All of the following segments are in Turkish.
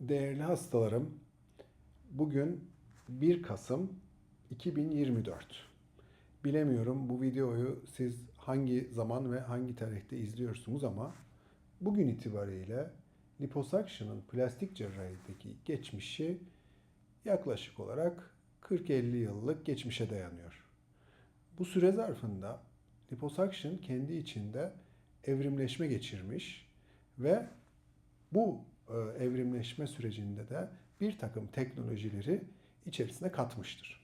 Değerli hastalarım, bugün 1 Kasım 2024. Bilemiyorum bu videoyu siz hangi zaman ve hangi tarihte izliyorsunuz ama bugün itibariyle liposuction'ın plastik cerrahideki geçmişi yaklaşık olarak 40-50 yıllık geçmişe dayanıyor. Bu süre zarfında liposuction kendi içinde evrimleşme geçirmiş ve bu evrimleşme sürecinde de bir takım teknolojileri içerisine katmıştır.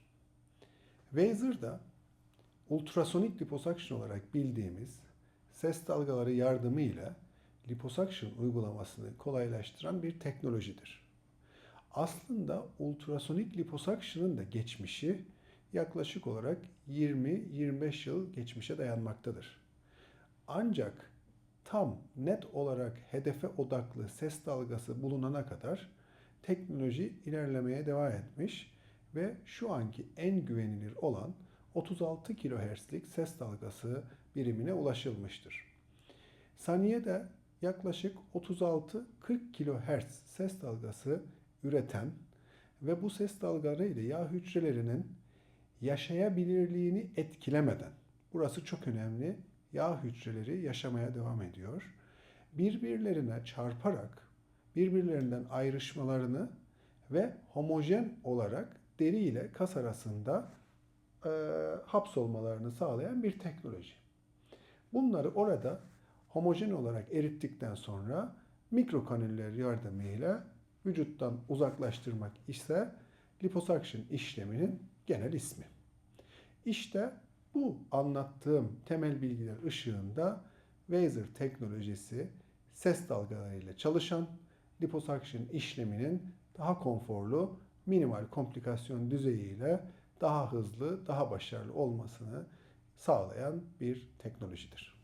Wazer da ultrasonik liposuction olarak bildiğimiz ses dalgaları yardımıyla liposuction uygulamasını kolaylaştıran bir teknolojidir. Aslında ultrasonik liposuction'ın da geçmişi yaklaşık olarak 20-25 yıl geçmişe dayanmaktadır. Ancak tam net olarak hedefe odaklı ses dalgası bulunana kadar teknoloji ilerlemeye devam etmiş ve şu anki en güvenilir olan 36 kHz'lik ses dalgası birimine ulaşılmıştır. Saniyede yaklaşık 36-40 kHz ses dalgası üreten ve bu ses dalgaları ile yağ hücrelerinin yaşayabilirliğini etkilemeden, burası çok önemli, yağ hücreleri yaşamaya devam ediyor. Birbirlerine çarparak birbirlerinden ayrışmalarını ve homojen olarak deri ile kas arasında e, hapsolmalarını sağlayan bir teknoloji. Bunları orada homojen olarak erittikten sonra mikrokanüller yardımıyla vücuttan uzaklaştırmak ise liposuction işleminin genel ismi. İşte bu anlattığım temel bilgiler ışığında Wazer teknolojisi ses dalgalarıyla çalışan liposuction işleminin daha konforlu, minimal komplikasyon düzeyiyle daha hızlı, daha başarılı olmasını sağlayan bir teknolojidir.